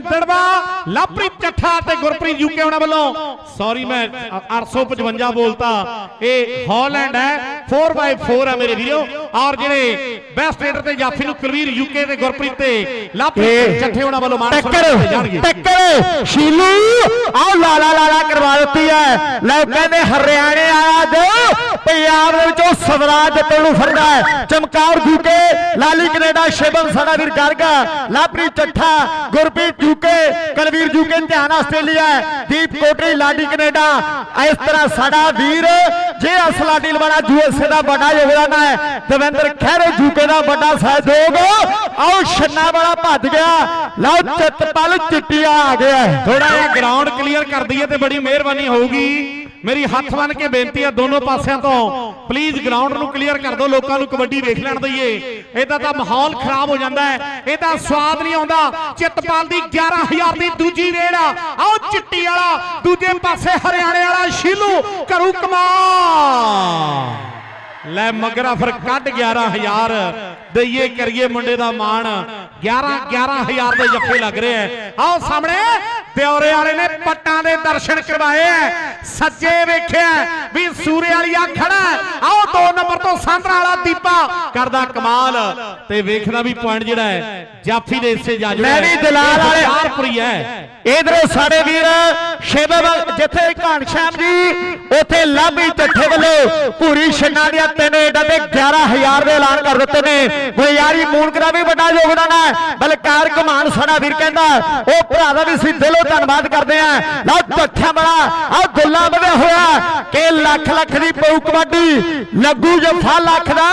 ਦੜਵਾ ਲਾਪ੍ਰੀਤ ਚੱਠਾ ਤੇ ਗੁਰਪ੍ਰੀਤ ਯੂਕੇ ਉਹਨਾਂ ਵੱਲੋਂ। ਸੌਰੀ ਮੈਂ 855 ਬੋਲਤਾ। ਇਹ ਹਾਲੈਂਡ ਹੈ 4x4 ਹੈ ਮੇਰੇ ਵੀਰੋ। ਔਰ ਜਿਹੜੇ ਬੈਸਟ ਰੇਡਰ ਤੇ ਜਾਫੀ ਨੂੰ ਕੁਲਵੀਰ ਯੂਕੇ ਤੇ ਗੁਰਪ੍ਰੀਤ ਤੇ ਲਾਪ੍ਰੀਤ ਚੱਠੇ ਉਹਨਾਂ ਵੱਲੋਂ ਸਨਮਾਨ ਟੱਕਰ ਟੱਕਰ ਸ਼ੀਲੂ ਆਹ ਲਾਲਾ ਲਾਲਾ ਕਰਵਾ ਦਿੱਤੀ ਹੈ। ਲੈ ਕਹਿੰਦੇ ਹਰਿਆਣੇ ਆਇਆ ਜੋ ਪੰਜਾਬ ਦੇ ਸਵਰਾਜ ਜਿੱਤਣ ਨੂੰ ਚਮਕੌਰ ਜੂਕੇ, ਲਾਲੀ ਕੈਨੇਡਾ ਸ਼ਿਵਮ ਸਾਡਾ ਵੀਰ ਗਰਗਾ ਲਾਪ੍ਰੀਤ ਚੱਠਾ, ਗੁਰਪ੍ਰੀਤ ਜੂਕੇ, ਕਲਵੀਰ ਜੂਕੇ ਧਿਆਨ ਆਸਟ੍ਰੇਲੀਆ ਦੀਪ ਕੋਟਰੀ, ਲਾਡੀ ਕੈਨੇਡਾ। ਇਸ ਤਰ੍ਹਾਂ ਸਾਡਾ ਵੀਰ, ਜੇ ਅਸਲਾ ਡੀਲ ਵਾਲਾ ਯੂਐਸਏ ਦਾ ਵੱਡਾ ਯੋਗਦਾਨ ਹੈ। ਦਵਿੰਦਰ ਖਹਿਰੇ ਜੂਕੇ ਦਾ ਵੱਡਾ ਸਹਿਯੋਗ। ਆਓ ਛੰਨਾ ਵਾਲਾ ਭੱਜ ਗਿਆ। ਲਓ ਚਿੱਤਪਲ ਚਿੱਟੀਆ ਆ ਗਿਆ ਥੋੜਾ ਜਿਹਾ ਗਰਾਊਂਡ ਕਲੀਅਰ ਕਰ ਦਈਏ ਤੇ ਬੜੀ ਮਿਹਰਬਾਨੀ ਹੋਊਗੀ। ਮੇਰੀ ਹੱਥ ਬੰਨ ਕੇ ਬੇਨਤੀ ਹੈ ਦੋਨੋਂ ਪਾਸਿਆਂ ਤੋਂ। ਪਲੀਜ਼ ਗਰਾਊਂਡ ਨੂੰ ਕਲੀਅਰ ਕਰ ਦਿਓ ਲੋਕਾਂ ਨੂੰ ਕਬੱਡੀ ਵੇਖ ਲੈਣ ਦਈਏ। ਇਹਦਾ ਤਾਂ ਮਾਹੌਲ ਖਰਾਬ ਹੋ ਜਾਂਦਾ ਹੈ। ਇਹਦਾ ਸਵਾਦ ਨਹੀਂ ਆਉਂਦਾ। ਚਿੱਤਪਾਲ ਦੀ 11000 ਦੀ ਦੂਜੀ ਰੇਡ ਆ। ਆਓ ਚਿੱਟੀ ਵਾਲਾ। ਦੂਜੇ ਪਾਸੇ ਹਰਿਆਣੇ ਵਾਲਾ ਸ਼ੀਲੂ। ਕਰੂ ਕਮਾਲ। ਲੈ ਮਗਰਾ ਫਿਰ ਕੱਢ 11000 ਦਈਏ ਕਰੀਏ ਮੁੰਡੇ ਦਾ ਮਾਣ। 11 11000 ਦੇ ਜੱਫੇ ਲੱਗ ਰਹੇ ਐ ਆਓ ਸਾਹਮਣੇ। ਦਿਉਰੇ ਵਾਲੇ ਨੇ ਪੱਟਾਂ ਦੇ ਦਰਸ਼ਨ ਕਰਵਾਏ ਐ। ਸੱਜੇ ਵੇਖਿਆ ਵੀ ਸੂਰੇ ਵਾਲੀਆ ਖੜਾ। ਆਓ 2 ਨੰਬਰ ਤੋਂ ਸਾਂਦਰਾ ਵਾਲਾ ਦੀਪਾ। ਕਰਦਾ ਕਮਾਲ ਤੇ ਵੇਖਣਾ ਵੀ ਪੁਆਇੰਟ ਜਿਹੜਾ ਹੈ ਜਾਫੀ ਦੇ ਹਿੱਸੇ ਜਾ ਜੁੜਿਆ ਮੈਂ ਵੀ ਦਲਾਲ ਵਾਲੇ- ਹਜ਼ਾਰਪੁਰੀ ਹੈ ਇਧਰੋਂ ਸਾਡੇ ਵੀਰ ਸ਼ਿਵਮ ਜਿੱਥੇ ਘਣਸ਼ਾਮ ਜੀ ਉੱਥੇ ਲਾਭੀ ਚੱਠੇ ਵੱਲੋਂ ਪੂਰੀ ਛੰਨਾ ਦੀਆਂ ਤਿੰਨ ਏਡਾਂ ਤੇ 11000 ਦੇ ਐਲਾਨ ਕਰ ਦਿੱਤੇ ਨੇ। ਗੁਲਿਆਰੀ ਮੂਨਕ ਦਾ ਵੀ ਵੱਡਾ ਯੋਗਦਾਨ ਹੈ ਬਲਕਾਰ ਕਮਾਨ ਸਾਡਾ ਵੀਰ ਕਹਿੰਦਾ ਉਹ ਭਰਾ ਦਾ ਵੀ ਅਸੀਂ ਦਿਲੋਂ ਧੰਨਵਾਦ ਕਰਦੇ ਆ। ਲਓ ਚੱਠਾ ਬੜਾ ਆ ਗੁੱਲਾ ਵਧਿਆ ਹੋਇਆ। ਕਿ ਲੱਖ ਲੱਖ ਦੀ ਪਊ ਕਬੱਡੀ। ਲੱਗੂ ਜਫਾ ਲੱਖ ਦਾ।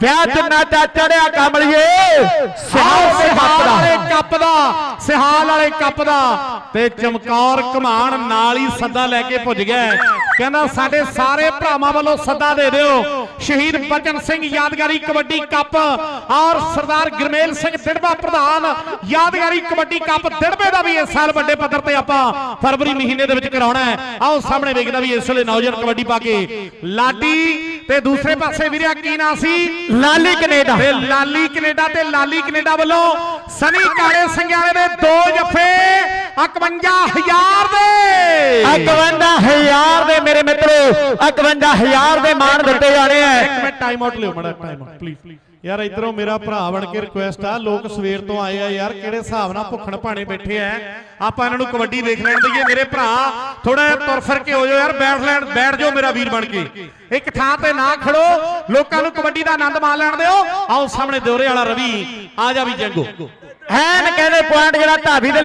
ਵਿਆਹ ਜਿੰਨਾ ਚਾ ਚੜਿਆ ਕਮਲੀਏ। ਸਿਹਾਲ ਵਾਲੇ ਕੱਪ ਦਾ ਸਿਹਾਲ ਵਾਲੇ ਕੱਪ ਦਾ। ਤੇ ਚਮਕੌਰ ਕਮਾਨ ਨਾਲ ਹੀ ਸੱਦਾ ਲੈ ਕੇ ਪੁੱਜ ਗਿਆ। ਕਹਿੰਦਾ ਸਾਡੇ ਸਾਰੇ ਭਰਾਵਾਂ ਵੱਲੋਂ ਸੱਦਾ ਦੇ ਦਿਓ। ਸ਼ਹੀਦ ਬਚਨ ਸਿੰਘ ਯਾਦਗਾਰੀ ਕਬੱਡੀ ਕੱਪ ਔਰ ਸਰਦਾਰ ਗਰਮੇਲ ਸਿੰਘ ਦਿੜਵਾ ਪ੍ਰਧਾਨ ਯਾਦਗਾਰੀ ਕਬੱਡੀ ਕੱਪ ਦਿੜਵੇ ਦਾ ਵੀ ਇਸ ਸਾਲ ਵੱਡੇ ਪੱਧਰ ਤੇ ਆਪਾਂ ਫਰਵਰੀ ਮਹੀਨੇ ਦੇ ਵਿੱਚ ਕਰਾਉਣਾ ਹੈ। ਆਓ ਸਾਹਮਣੇ ਵੇਖਦਾ ਵੀ ਇਸ ਵੇਲੇ ਨੌਜਵਾਨ ਕਬੱਡੀ ਪਾ ਕੇ ਲਾਡੀ ਤੇ ਦੂਸਰੇ ਪਾਸੇ ਵੀਰਿਆ ਕੀ ਨਾਂ ਸੀ? ਲਾਲੀ ਕੈਨੇਡਾ। ਤੇ ਲਾਲੀ ਕੈਨੇਡਾ ਤੇ ਲਾਲੀ ਕੈਨੇਡਾ ਵੱਲੋਂ ਸਨੀ ਕਾਲੇ ਸੰਗਿਆਲੇ ਦੇ ਦੋ ਜੱਫੇ 51000 ਦੇ। 51000 ਦੇ ਮੇਰੇ ਮਿੱਤਰੋ 51000 ਦੇ ਮਾਣ ਦਿੱਤੇ ਜਾਣੇ ਆ ਇੱਕ ਮਿੰਟ ਟਾਈਮ ਆਊਟ ਲਿਓ ਮੜਾ ਟਾਈਮ ਆਊਟ ਪਲੀਜ਼ ਯਾਰ ਇਧਰੋਂ ਮੇਰਾ ਭਰਾ ਬਣ ਕੇ ਰਿਕੁਐਸਟ ਆ ਲੋਕ ਸਵੇਰ ਤੋਂ ਆਏ ਆ ਯਾਰ ਕਿਹੜੇ ਹਿਸਾਬ ਨਾਲ ਭੁੱਖਣ ਭਾਣੇ ਬੈਠੇ ਆ ਆਪਾਂ ਇਹਨਾਂ ਨੂੰ ਕਬੱਡੀ ਵੇਖ ਲੈਣ ਦਈਏ ਮੇਰੇ ਭਰਾ ਥੋੜਾ ਜਿਹਾ ਤੁਰ ਫਿਰ ਕੇ ਹੋ ਜਾਓ ਯਾਰ ਬੈਠ ਲੈਣ ਬੈਠ ਜਾਓ ਮੇਰਾ ਵੀਰ ਬਣ ਕੇ। ਇੱਕ ਥਾਂ ਤੇ ਨਾ ਖੜੋ ਲੋਕਾਂ ਨੂੰ ਕਬੱਡੀ ਦਾ ਆਨੰਦ ਮਾਣ ਲੈਣ ਦਿਓ। ਆਓ ਸਾਹਮਣੇ ਦਿਉਰੇ ਵਾਲਾ ਰਵੀ ਆ ਜਾ ਵੀ ਜੰਗੋ। ਐਨ ਕਹਿੰਦੇ ਪੁਆਇੰਟ ਜਿਹੜਾ ਢਾਬੀ ਦੇ